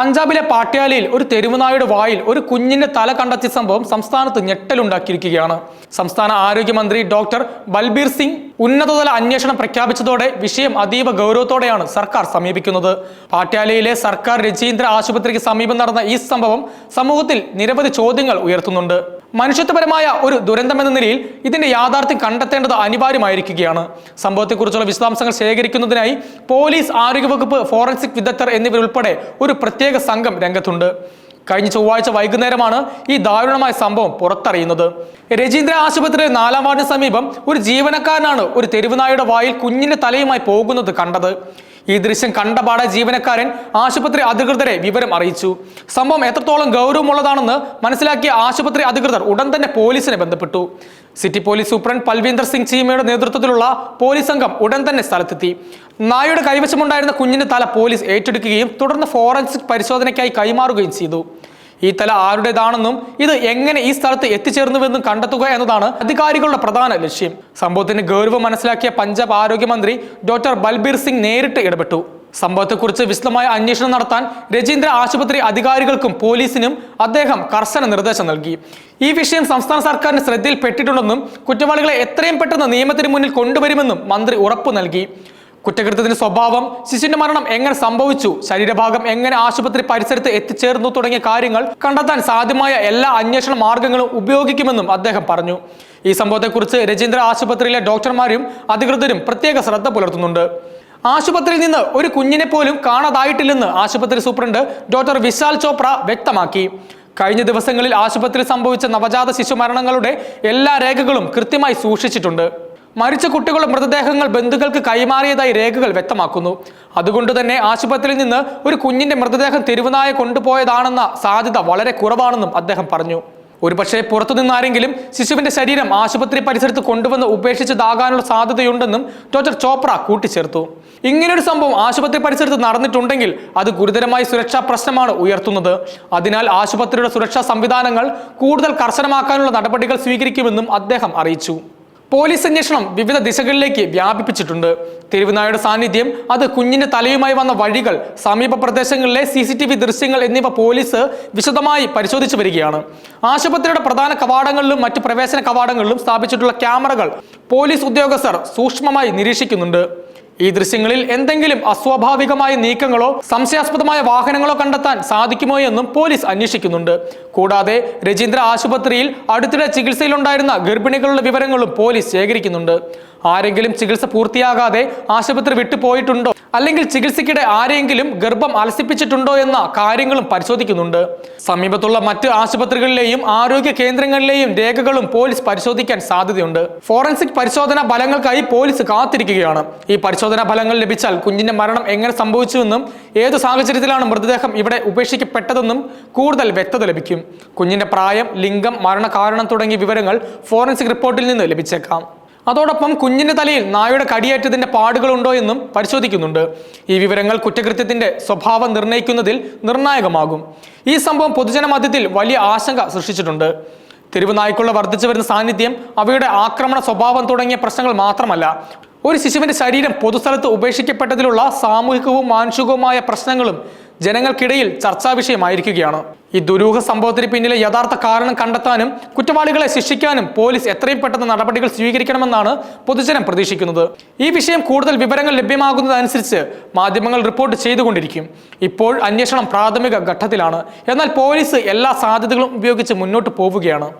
പഞ്ചാബിലെ പാട്യാലയിൽ ഒരു തെരുവുനായുടെ വായിൽ ഒരു കുഞ്ഞിന്റെ തല കണ്ടെത്തിയ സംഭവം സംസ്ഥാനത്ത് ഞെട്ടലുണ്ടാക്കിയിരിക്കുകയാണ്. സംസ്ഥാന ആരോഗ്യമന്ത്രി ഡോക്ടർ ബൽബീർ സിംഗ് ഉന്നതതല അന്വേഷണം പ്രഖ്യാപിച്ചതോടെ വിഷയം അതീവ ഗൗരവത്തോടെയാണ് സർക്കാർ സമീപിക്കുന്നത്. പാട്യാലയിലെ സർക്കാർ രജീന്ദ്ര ആശുപത്രിക്ക് സമീപം നടന്ന ഈ സംഭവം സമൂഹത്തിൽ നിരവധി ചോദ്യങ്ങൾ ഉയർത്തുന്നുണ്ട്. മനുഷ്യത്വപരമായ ഒരു ദുരന്തമെന്ന നിലയിൽ ഇതിന്റെ യാഥാർത്ഥ്യം കണ്ടെത്തേണ്ടത് അനിവാര്യമായിരിക്കുകയാണ്. സംഭവത്തെക്കുറിച്ചുള്ള വിശദാംശങ്ങൾ ശേഖരിക്കുന്നതിനായി പോലീസ് ആരോഗ്യവകുപ്പ് ഫോറൻസിക് വിദഗ്ധർ എന്നിവരുൾപ്പെടെ ഒരു പ്രത്യേക സംഘം രംഗത്തുണ്ട്. കഴിഞ്ഞ ചൊവ്വാഴ്ച വൈകുന്നേരമാണ് ഈ ദാരുണമായ സംഭവം പുറത്തറിയുന്നത്. രജീന്ദ്ര ആശുപത്രി നാലാം വാർഡിന് സമീപം ഒരു ജീവനക്കാരനാണ് ഒരു തെരുവുനായുടെ വായിൽ കുഞ്ഞിന്റെ തലയുമായി പോകുന്നത് കണ്ടത്. ഈ ദൃശ്യം കണ്ടപാടെ ജീവനക്കാരൻ ആശുപത്രി അധികൃതരെ വിവരം അറിയിച്ചു. സംഭവം എത്രത്തോളം ഗൗരവമുള്ളതാണെന്ന് മനസ്സിലാക്കിയ ആശുപത്രി അധികൃതർ ഉടൻ തന്നെ പോലീസിനെ ബന്ധപ്പെട്ടു. City police superintendent Palvinder Singh ചീമയുടെ നേതൃത്വത്തിലുള്ള പോലീസ് സംഘം ഉടൻ തന്നെ സ്ഥലത്തെത്തി. നായയുടെ കൈവശമുണ്ടായിരുന്ന കുഞ്ഞിന്റെ തല പോലീസ് ഏറ്റെടുക്കുകയും തുടർന്ന് ഫോറൻസിക് പരിശോധനയ്ക്കായി കൈമാറുകയും ചെയ്തു. ഈ തല ആരുടേതാണെന്നും ഇത് എങ്ങനെ ഈ സ്ഥലത്ത് എത്തിച്ചേർന്നുവെന്നും കണ്ടെത്തുക എന്നതാണ് അധികാരികളുടെ പ്രധാന ലക്ഷ്യം. സംഭവത്തിന് ഗൗരവം മനസ്സിലാക്കിയ പഞ്ചാബ് ആരോഗ്യമന്ത്രി ഡോക്ടർ ബൽബീർ സിംഗ് നേരിട്ട് ഇടപെട്ടു. സംഭവത്തെക്കുറിച്ച് വിശദമായ അന്വേഷണം നടത്താൻ രജീന്ദ്ര ആശുപത്രി അധികാരികൾക്കും പോലീസിനും അദ്ദേഹം കർശന നിർദ്ദേശം നൽകി. ഈ വിഷയം സംസ്ഥാന സർക്കാരിന് ശ്രദ്ധയിൽപ്പെട്ടിട്ടുണ്ടെന്നും കുറ്റവാളികളെ എത്രയും പെട്ടെന്ന് നിയമത്തിന് മുന്നിൽ കൊണ്ടുവരുമെന്നും മന്ത്രി ഉറപ്പു നൽകി. കുറ്റകൃത്യത്തിന്റെ സ്വഭാവം ശിശുവിന്റെ മരണം എങ്ങനെ സംഭവിച്ചു ശരീരഭാഗം എങ്ങനെ ആശുപത്രി പരിസരത്ത് എത്തിച്ചേർന്നു തുടങ്ങിയ കാര്യങ്ങൾ കണ്ടെത്താൻ സാധ്യമായ എല്ലാ അന്വേഷണ മാർഗങ്ങളും ഉപയോഗിക്കുമെന്നും അദ്ദേഹം പറഞ്ഞു. ഈ സംഭവത്തെക്കുറിച്ച് രജീന്ദ്ര ആശുപത്രിയിലെ ഡോക്ടർമാരും അധികൃതരും പ്രത്യേക ശ്രദ്ധ പുലർത്തുന്നുണ്ട്. ആശുപത്രിയിൽ നിന്ന് ഒരു കുഞ്ഞിനെ പോലും കാണാതായിട്ടില്ലെന്ന് ആശുപത്രി സൂപ്രണ്ട് ഡോക്ടർ വിശാൽ ചോപ്ര വ്യക്തമാക്കി. കഴിഞ്ഞ ദിവസങ്ങളിൽ ആശുപത്രിയിൽ സംഭവിച്ച നവജാത ശിശു മരണങ്ങളുടെ എല്ലാ രേഖകളും കൃത്യമായി സൂക്ഷിച്ചിട്ടുണ്ട്. മരിച്ച കുട്ടികളുടെ മൃതദേഹങ്ങൾ ബന്ധുക്കൾക്ക് കൈമാറിയതായി രേഖകൾ വ്യക്തമാക്കുന്നു. അതുകൊണ്ട് തന്നെ ആശുപത്രിയിൽ നിന്ന് ഒരു കുഞ്ഞിന്റെ മൃതദേഹം തെരുവുനായ കൊണ്ടുപോയതാണെന്ന സാധ്യത വളരെ കുറവാണെന്നും അദ്ദേഹം പറഞ്ഞു. ഒരുപക്ഷെ പുറത്തുനിന്ന് ആരെങ്കിലും ശിശുവിന്റെ ശരീരം ആശുപത്രി പരിസരത്ത് കൊണ്ടുവന്ന് ഉപേക്ഷിച്ചതാകാനുള്ള സാധ്യതയുണ്ടെന്നും ഡോക്ടർ ചോപ്ര കൂട്ടിച്ചേർത്തു. ഇങ്ങനൊരു സംഭവം ആശുപത്രി പരിസരത്ത് നടന്നിട്ടുണ്ടെങ്കിൽ അത് ഗുരുതരമായ സുരക്ഷാ പ്രശ്നമാണ് ഉയർത്തുന്നത്. അതിനാൽ ആശുപത്രിയുടെ സുരക്ഷാ സംവിധാനങ്ങൾ കൂടുതൽ കർശനമാക്കാനുള്ള നടപടികൾ സ്വീകരിക്കുമെന്നും അദ്ദേഹം അറിയിച്ചു. പോലീസ് അന്വേഷണം വിവിധ ദിശകളിലേക്ക് വ്യാപിപ്പിച്ചിട്ടുണ്ട്. തെരുവുനായുടെ സാന്നിധ്യം അത് കുഞ്ഞിന്റെ തലയുമായി വന്ന വഴികൾ സമീപ പ്രദേശങ്ങളിലെ സി സി ടി വി ദൃശ്യങ്ങൾ എന്നിവ പോലീസ് വിശദമായി പരിശോധിച്ചു വരികയാണ്. ആശുപത്രിയുടെ പ്രധാന കവാടങ്ങളിലും മറ്റ് പ്രവേശന കവാടങ്ങളിലും സ്ഥാപിച്ചിട്ടുള്ള ക്യാമറകൾ പോലീസ് ഉദ്യോഗസ്ഥർ സൂക്ഷ്മമായി നിരീക്ഷിക്കുന്നുണ്ട്. ഈ ദൃശ്യങ്ങളിൽ എന്തെങ്കിലും അസ്വാഭാവികമായ നീക്കങ്ങളോ സംശയാസ്പദമായ വാഹനങ്ങളോ കണ്ടെത്താൻ സാധിക്കുമോ എന്നും പോലീസ് അന്വേഷിക്കുന്നുണ്ട്. കൂടാതെ രജീന്ദ്ര ആശുപത്രിയിൽ അടുത്തിടെ ചികിത്സയിലുണ്ടായിരുന്ന ഗർഭിണികളുടെ വിവരങ്ങളും പോലീസ് ശേഖരിക്കുന്നുണ്ട്. ആരെങ്കിലും ചികിത്സ പൂർത്തിയാകാതെ ആശുപത്രി വിട്ടുപോയിട്ടുണ്ടോ അല്ലെങ്കിൽ ചികിത്സയ്ക്കിടെ ആരെങ്കിലും ഗർഭം അലസിപ്പിച്ചിട്ടുണ്ടോ എന്ന കാര്യങ്ങളും പരിശോധിക്കുന്നുണ്ട്. സമീപത്തുള്ള മറ്റ് ആശുപത്രികളിലെയും ആരോഗ്യ കേന്ദ്രങ്ങളിലെയും രേഖകളും പോലീസ് പരിശോധിക്കാൻ സാധ്യതയുണ്ട്. ഫോറൻസിക് പരിശോധനാ ഫലങ്ങൾക്കായി പോലീസ് കാത്തിരിക്കുകയാണ്. ഈ പരിശോധനാ ഫലങ്ങൾ ലഭിച്ചാൽ കുഞ്ഞിന്റെ മരണം എങ്ങനെ സംഭവിച്ചുവെന്നും ഏത് സാഹചര്യത്തിലാണ് മൃതദേഹം ഇവിടെ ഉപേക്ഷിക്കപ്പെട്ടതെന്നും കൂടുതൽ വ്യക്തത ലഭിക്കും. കുഞ്ഞിന്റെ പ്രായം ലിംഗം മരണകാരണം തുടങ്ങിയ വിവരങ്ങൾ ഫോറൻസിക് റിപ്പോർട്ടിൽ നിന്ന് ലഭിച്ചേക്കാം. അതോടൊപ്പം കുഞ്ഞിന്റെ തലയിൽ നായയുടെ കടിയേറ്റതിന്റെ പാടുകളുണ്ടോ എന്നും പരിശോധിക്കുന്നുണ്ട്. ഈ വിവരങ്ങൾ കുറ്റകൃത്യത്തിന്റെ സ്വഭാവം നിർണയിക്കുന്നതിൽ നിർണായകമാകും. ഈ സംഭവം പൊതുജന മധ്യത്തിൽ വലിയ ആശങ്ക സൃഷ്ടിച്ചിട്ടുണ്ട്. തെരുവ് നായ്ക്കുള്ള വർദ്ധിച്ചു വരുന്ന സാന്നിധ്യം അവയുടെ ആക്രമണ സ്വഭാവം തുടങ്ങിയ പ്രശ്നങ്ങൾ മാത്രമല്ല. ഒരു ശിശുവിന്റെ ശരീരം പൊതുസ്ഥലത്ത് ഉപേക്ഷിക്കപ്പെട്ടതിലുള്ള സാമൂഹികവും മാനുഷികവുമായ പ്രശ്നങ്ങളും ജനങ്ങൾക്കിടയിൽ ചർച്ചാ വിഷയമായിരിക്കുകയാണ്. ഈ ദുരൂഹ സംഭവത്തിന് പിന്നിലെ യഥാർത്ഥ കാരണം കണ്ടെത്താനും കുറ്റവാളികളെ ശിക്ഷിക്കാനും പോലീസ് എത്രയും പെട്ടെന്ന് നടപടികൾ സ്വീകരിക്കണമെന്നാണ് പൊതുജനം പ്രതീക്ഷിക്കുന്നത്. ഈ വിഷയം കൂടുതൽ വിവരങ്ങൾ ലഭ്യമാകുന്നതനുസരിച്ച് മാധ്യമങ്ങൾ റിപ്പോർട്ട് ചെയ്തുകൊണ്ടിരിക്കും. ഇപ്പോൾ അന്വേഷണം പ്രാഥമിക ഘട്ടത്തിലാണ്. എന്നാൽ പോലീസ് എല്ലാ സാധ്യതകളും ഉപയോഗിച്ച് മുന്നോട്ട് പോവുകയാണ്.